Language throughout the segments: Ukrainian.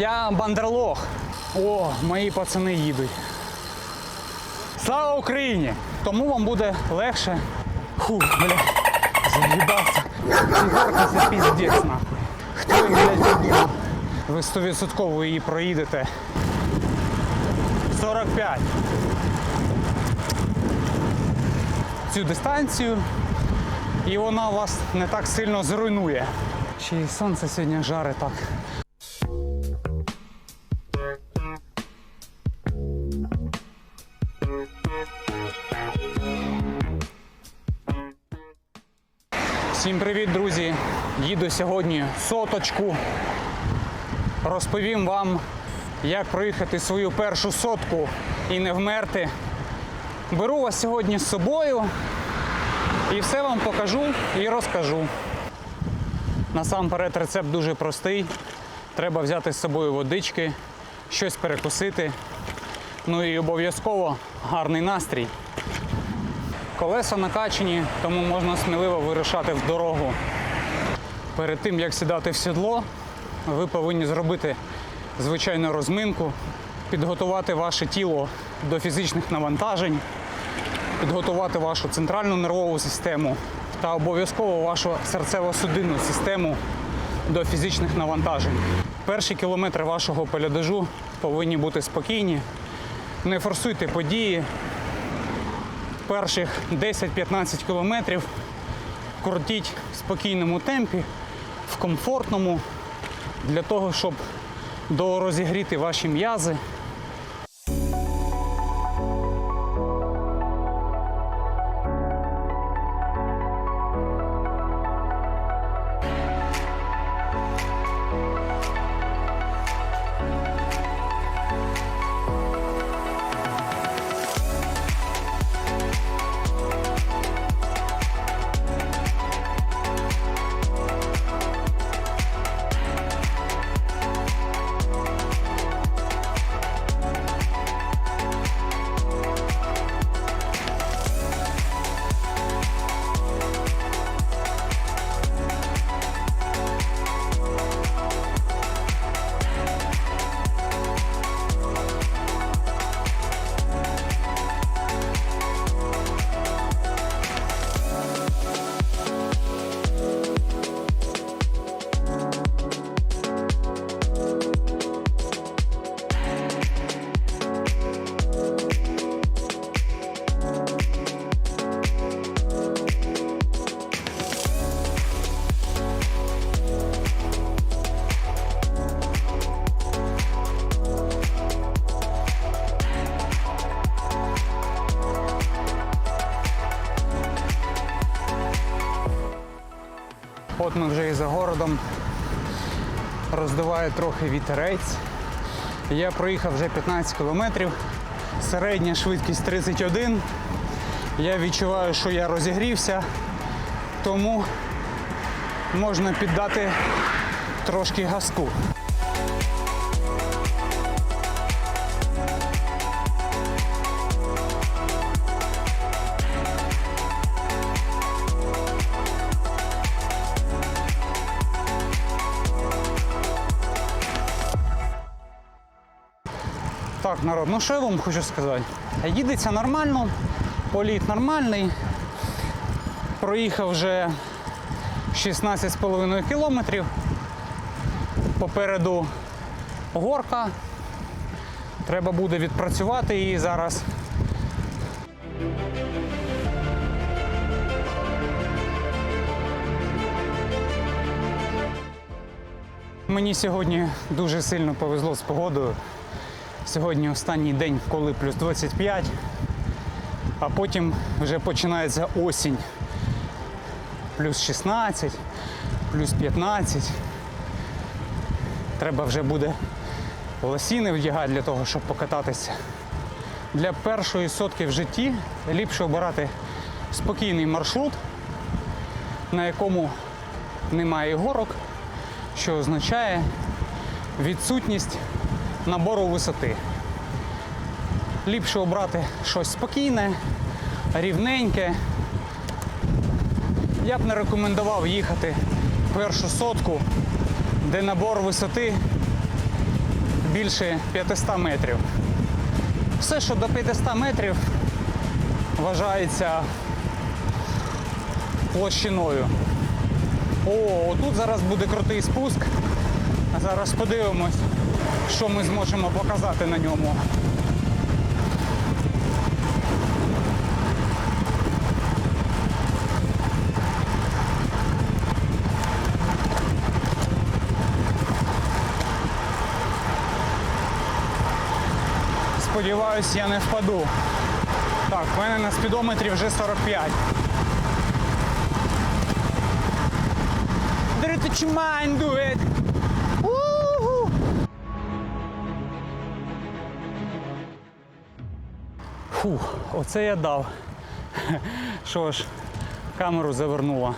Я бандерлог. О, мої пацани їдуть. Слава Україні! Тому вам буде легше. Фу, бля, заїбався. Горка це піздець нахуй. Хто їх, блядь? Ви 100% її проїдете. 45. Цю дистанцію. І вона вас не так сильно зруйнує. Й сонце сьогодні жарить так. Всім привіт, друзі! Їду сьогодні соточку. Розповім вам, як проїхати свою першу сотку і не вмерти. Беру вас сьогодні з собою і все вам покажу і розкажу. Насамперед рецепт дуже простий. Треба взяти з собою водички, щось перекусити. Ну і обов'язково гарний настрій. Колеса накачані, тому можна сміливо вирушати в дорогу. Перед тим як сідати в сідло, ви повинні зробити звичайну розминку, підготувати ваше тіло до фізичних навантажень, підготувати вашу центральну нервову систему та обов'язково вашу серцево-судинну систему до фізичних навантажень. Перші кілометри вашого пелядежу повинні бути спокійні. Не форсуйте події, перших 10-15 кілометрів крутіть в спокійному темпі, в комфортному, для того, щоб дорозігріти ваші м'язи. За городом роздуває трохи вітерець. Я проїхав вже 15 кілометрів, середня швидкість 31. Я відчуваю, що я розігрівся, тому можна піддати трошки газку. Так, народ, ну що я вам хочу сказати? Їдеться нормально, політ нормальний. Проїхав вже 16,5 кілометрів. Попереду горка. Треба буде відпрацювати її зараз. Мені сьогодні дуже сильно повезло з погодою. Сьогодні останній день, коли плюс 25, а потім вже починається осінь. Плюс 16, плюс 15. Треба вже буде лосіни вдягати для того, щоб покататися. Для першої сотки в житті ліпше обирати спокійний маршрут, на якому немає горок, що означає відсутність набору висоти. Ліпше обрати щось спокійне, рівненьке. Я б не рекомендував їхати першу сотку, де набор висоти більше 500 метрів. Все, що до 500 метрів, вважається площиною. О, тут зараз буде крутий спуск. Зараз подивимось, що ми зможемо показати на ньому. Сподіваюсь, я не впаду. Так, в мене на спідометрі вже 45. Dirty mind do Фух, оце я дав. Що ж, камеру завернула.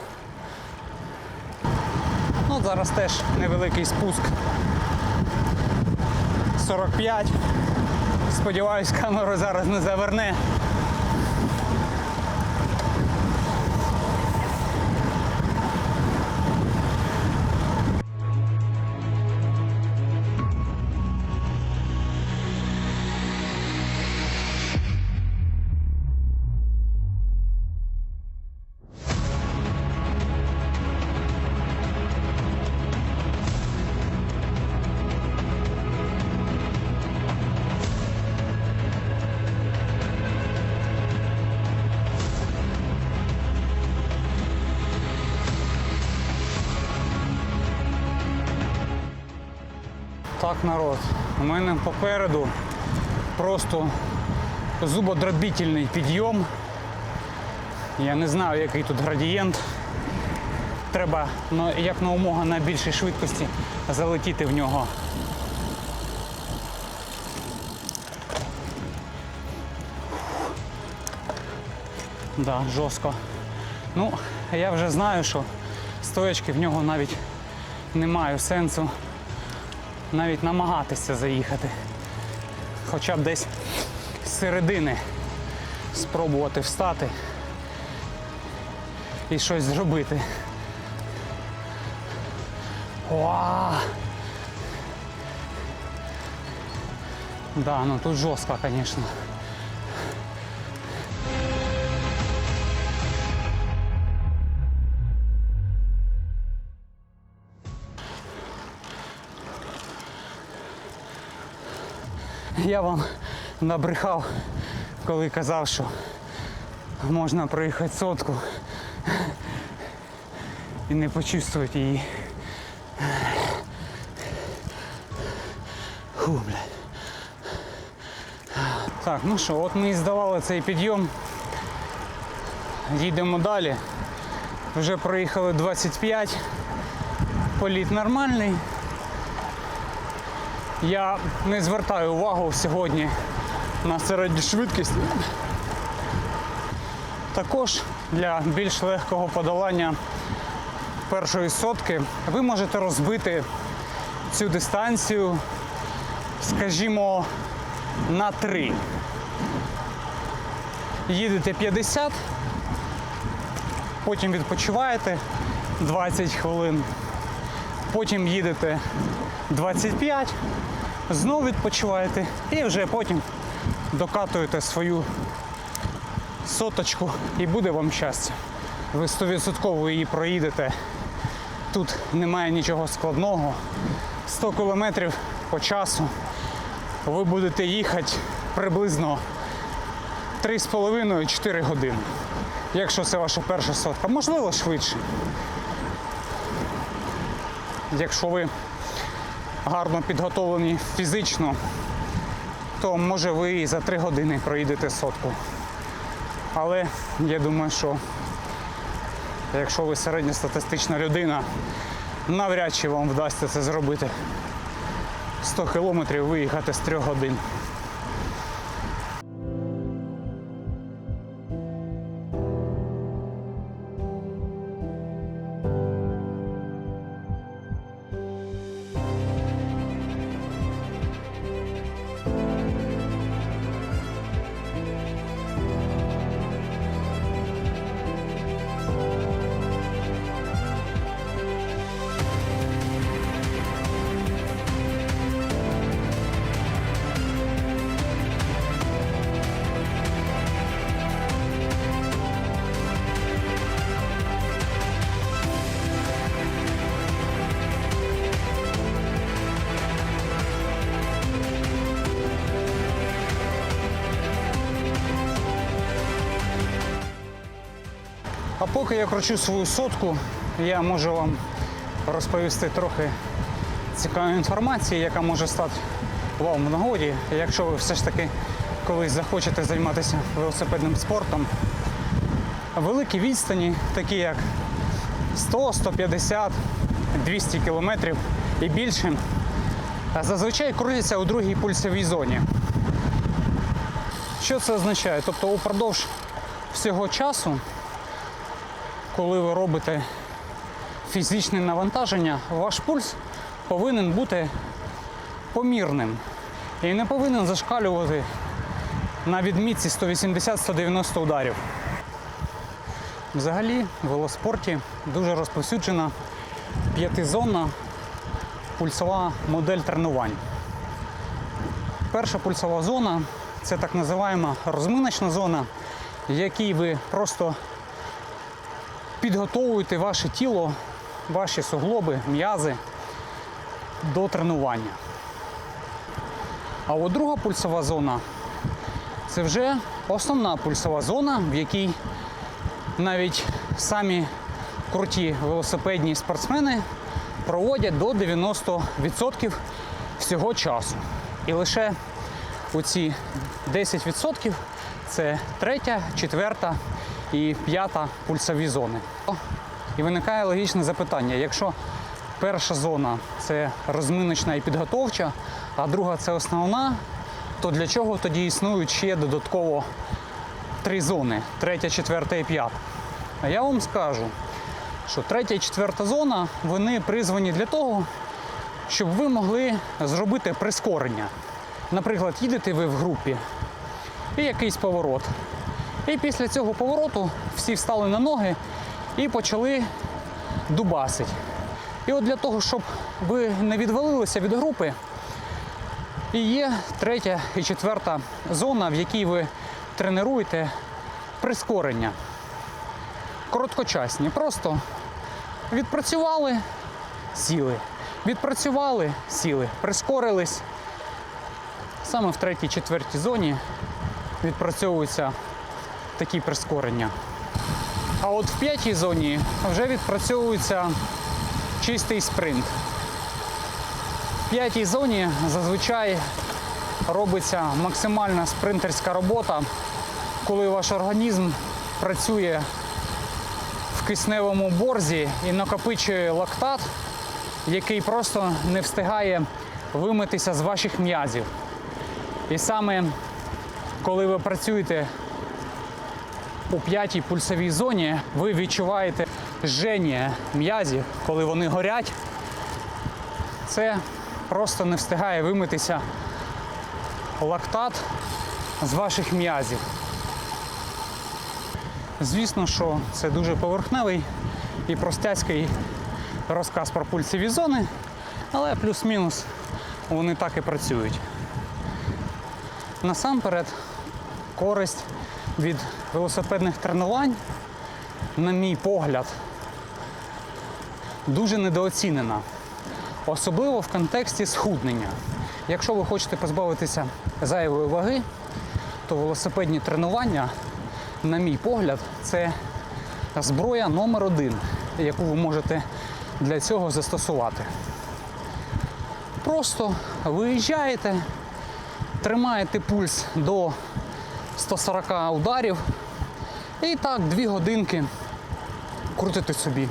Ну, зараз теж невеликий спуск. 45. Сподіваюсь, камеру зараз не заверне. Так, народ, у мене попереду просто зубодробітельний підйом. Я не знаю, який тут градієнт. Треба ну, як на умога на більшій швидкості залетіти в нього. Да, жорстко. Ну, я вже знаю, що стоячки в нього навіть немає сенсу навіть намагатися заїхати. Хоча б десь з середини спробувати встати і щось зробити. Уа! Да, ну тут жорстко, звісно. Я вам набрехав, коли казав, що можна проїхати сотку і не почувствувати її. Фу. Так, ну що, от ми і здавали цей підйом. Їдемо далі. Вже проїхали 25. Політ нормальний. Я не звертаю увагу сьогодні на середню швидкість. Також для більш легкого подолання першої сотки ви можете розбити цю дистанцію, скажімо, на три. Їдете 50, потім відпочиваєте 20 хвилин, потім їдете 25, знову відпочиваєте і вже потім докатуєте свою соточку і буде вам щастя. Ви 100% її проїдете. Тут немає нічого складного. 100 кілометрів по часу. Ви будете їхати приблизно 3,5-4 години. Якщо це ваша перша сотка, можливо швидше. Якщо ви гарно підготовлені фізично, то може ви і за 3 години проїдете сотку. Але я думаю, що якщо ви середньостатистична людина, навряд чи вам вдасться це зробити. 100 кілометрів виїхати з 3 годин. Поки я кручу свою сотку, я можу вам розповісти трохи цікавої інформації, яка може стати вам в нагоді, якщо ви все ж таки колись захочете займатися велосипедним спортом. Великі відстані, такі як 100, 150, 200 кілометрів і більше, зазвичай крутяться у другій пульсовій зоні. Що це означає? Тобто упродовж всього часу, коли ви робите фізичне навантаження, ваш пульс повинен бути помірним і не повинен зашкалювати на відмітці 180-190 ударів. Взагалі в велоспорті дуже розповсюджена п'ятизонна пульсова модель тренувань. Перша пульсова зона це так називаємо розминочна зона, в якій ви просто підготовуєте ваше тіло, ваші суглоби, м'язи до тренування. А от друга пульсова зона це вже основна пульсова зона, в якій навіть самі круті велосипедні спортсмени проводять до 90% всього часу. І лише оці 10% це третя, четверта і п'ята пульсові зони. І виникає логічне запитання: якщо перша зона це розминочна і підготовча, а друга це основна, то для чого тоді існують ще додатково три зони третя, четверта і п'ята? А я вам скажу, що третя і четверта зона вони призвані для того, щоб ви могли зробити прискорення. Наприклад, їдете ви в групі і якийсь поворот. І після цього повороту всі встали на ноги і почали дубасить. І от для того, щоб ви не відвалилися від групи, і є третя і четверта зона, в якій ви тренуєте прискорення. Короткочасні. Просто відпрацювали, сіли. Відпрацювали, сіли, прискорились. Саме в третій, четвертій зоні відпрацьовуються такі прискорення. А от в п'ятій зоні вже відпрацьовується чистий спринт. В п'ятій зоні зазвичай робиться максимальна спринтерська робота, коли ваш організм працює в кисневому борзі і накопичує лактат, який просто не встигає вимитися з ваших м'язів. І саме коли ви працюєте у п'ятій пульсовій зоні, ви відчуваєте жження м'язів, коли вони горять. Це просто не встигає вимитися лактат з ваших м'язів. Звісно, що це дуже поверхневий і простяцький розказ про пульсові зони, але плюс-мінус вони так і працюють. Насамперед, користь від велосипедних тренувань, на мій погляд, дуже недооцінена. Особливо в контексті схуднення. Якщо ви хочете позбавитися зайвої ваги, то велосипедні тренування, на мій погляд, це зброя номер один, яку ви можете для цього застосувати. Просто виїжджаєте, тримаєте пульс до 140 ударів і так дві годинки крутите собі.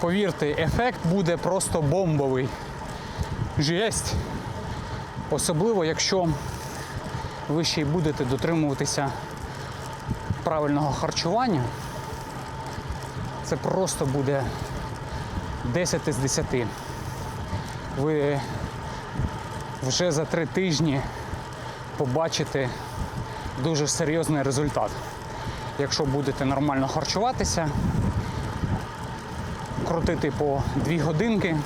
Повірте, ефект буде просто бомбовий. Жесть. Особливо, якщо ви ще й будете дотримуватися правильного харчування, це просто буде 10 з 10. Ви вже за три тижні побачите дуже серйозний результат. Якщо будете нормально харчуватися, крутити по 2 годинки,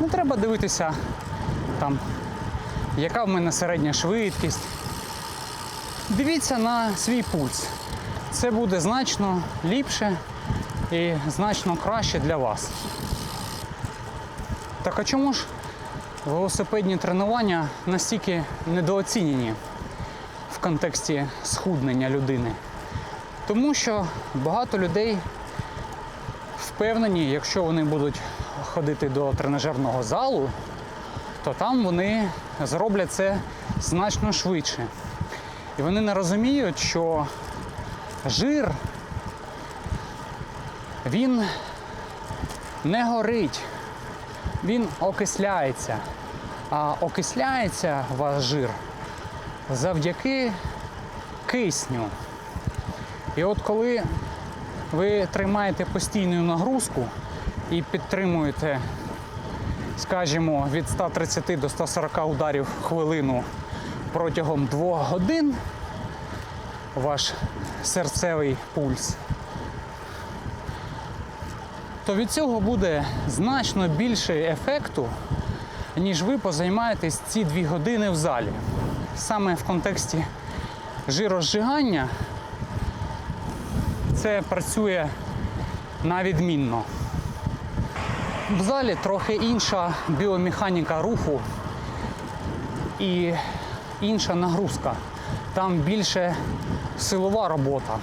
не треба дивитися там, яка в мене середня швидкість. Дивіться на свій пульс. Це буде значно ліпше і значно краще для вас. Так а чому ж велосипедні тренування настільки недооцінені контексті схуднення людини? Тому що багато людей впевнені, якщо вони будуть ходити до тренажерного залу, то там вони зроблять це значно швидше. І вони не розуміють, що жир він не горить, він окисляється. А окисляється ваш жир завдяки кисню. І от коли ви тримаєте постійну нагрузку і підтримуєте, скажімо, від 130 до 140 ударів в хвилину протягом 2 годин ваш серцевий пульс, то від цього буде значно більше ефекту, ніж ви позаймаєтесь ці 2 години в залі. Саме в контексті жирозжигання це працює на відмінно. В залі трохи інша біомеханіка руху і інша нагрузка. Там більше силова робота.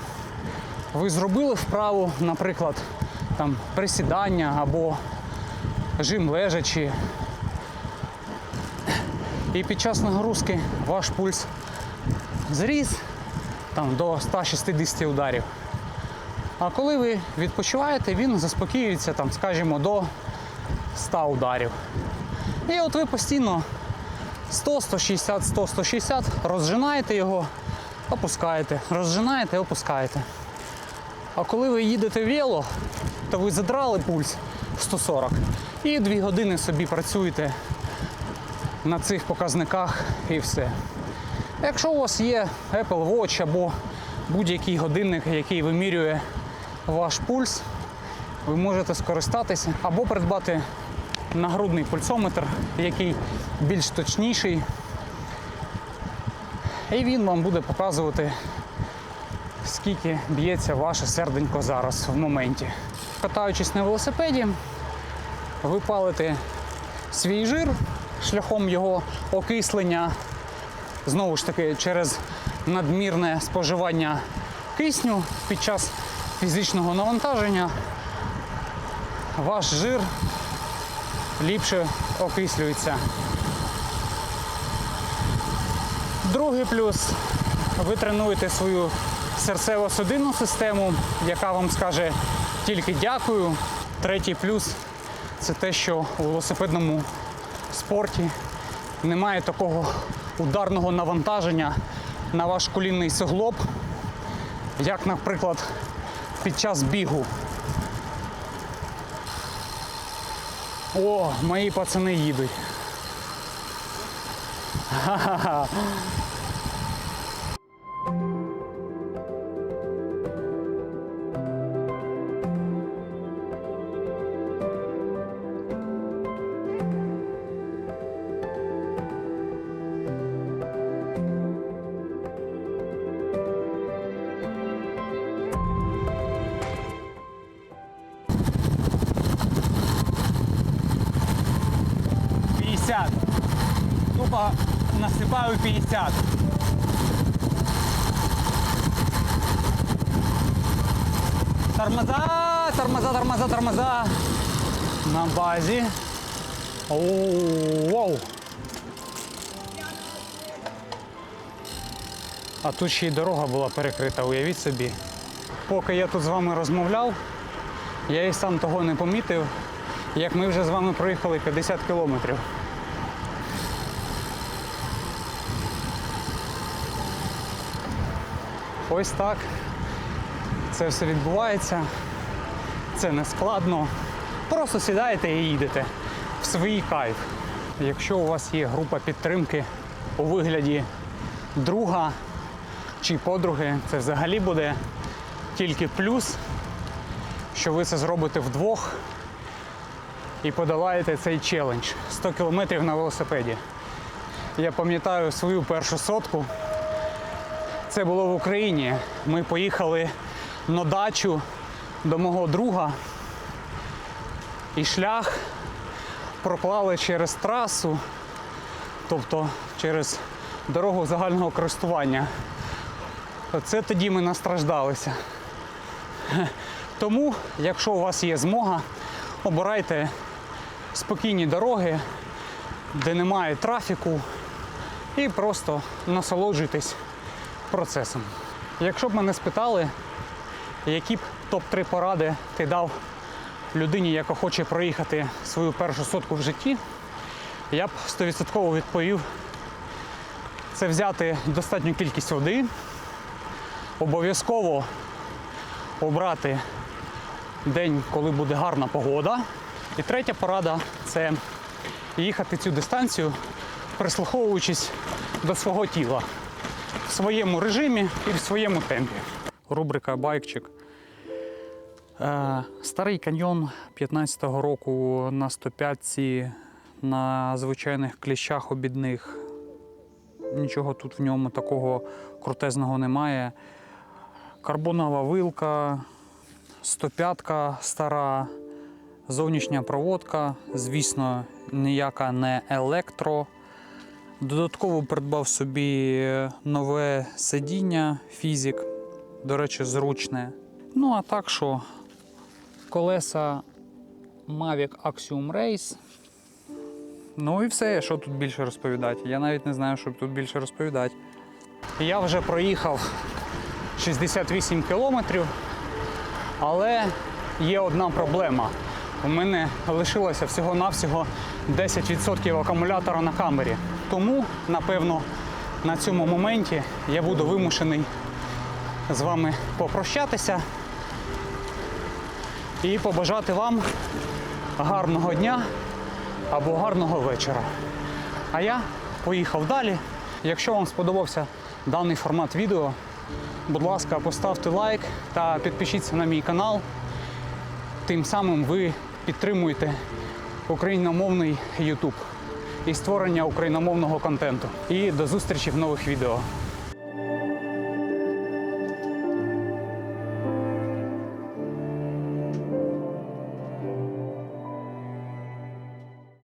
Ви зробили вправу, наприклад, там присідання або жим лежачи. І під час нагрузки ваш пульс зріс там, до 160 ударів. А коли ви відпочиваєте, він заспокоюється, там, скажімо, до 100 ударів. І от ви постійно 100, 160, 100, 160 розжинаєте його, опускаєте, розжинаєте, опускаєте. А коли ви їдете вело, то ви задрали пульс 140 і 2 години собі працюєте на цих показниках і все. Якщо у вас є Apple Watch або будь-який годинник, який вимірює ваш пульс, ви можете скористатися або придбати нагрудний пульсометр, який більш точніший. І він вам буде показувати, скільки б'ється ваше серденько зараз в моменті. Катаючись на велосипеді, ви палите свій жир шляхом його окислення знову ж таки через надмірне споживання кисню під час фізичного навантаження ваш жир ліпше окислюється. Другий плюс ви тренуєте свою серцево-судинну систему, яка вам скаже тільки дякую. Третій плюс це те, що у велосипедному спорті немає такого ударного навантаження на ваш колінний суглоб, як, наприклад, під час бігу. О, мої пацани їдуть. Ха-ха-ха. Тормоза, тормоза. На базі. Оу. А тут ще й дорога була перекрита, уявіть собі. Поки я тут з вами розмовляв, я і сам того не помітив, як ми вже з вами проїхали 50 кілометрів. Ось так. Це все відбувається. Це не складно. Просто сідаєте і їдете в свій кайф. Якщо у вас є група підтримки у вигляді друга чи подруги, це взагалі буде тільки плюс, що ви це зробите вдвох і подолаєте цей челендж 100 кілометрів на велосипеді. Я пам'ятаю свою першу сотку. Це було в Україні. Ми поїхали на дачу до мого друга. І шлях проклали через трасу, тобто через дорогу загального користування. Це тоді ми настраждалися. Тому, якщо у вас є змога, обирайте спокійні дороги, де немає трафіку, і просто насолоджуйтесь процесом. Якщо б мене спитали, які б топ-3 поради ти дав людині, яка хоче проїхати свою першу сотку в житті, я б 100% відповів це взяти достатню кількість води, обов'язково обрати день, коли буде гарна погода. І третя порада це їхати цю дистанцію, прислуховуючись до свого тіла в своєму режимі і в своєму темпі. Рубрика Байкчик. Е, Старий каньйон 15-го року на 105-ці, на звичайних кліщах обідних. Нічого тут в ньому такого крутезного немає. Карбонова вилка, 105-ка стара, зовнішня проводка, звісно, ніяка не електро. Додатково придбав собі нове сидіння фізик, до речі, зручне. Ну, а так що, колеса Mavic Axiom Race. Ну і все, що тут більше розповідати. Я навіть не знаю, що тут більше розповідати. Я вже проїхав 68 кілометрів, але є одна проблема. У мене лишилося всього-навсього 10% акумулятора на камері. Тому, напевно, на цьому моменті я буду вимушений з вами попрощатися і побажати вам гарного дня або гарного вечора. А я поїхав далі. Якщо вам сподобався даний формат відео, будь ласка, поставте лайк та підпишіться на мій канал. Тим самим ви підтримуєте україномовний YouTube і створення україномовного контенту. І до зустрічі в нових відео.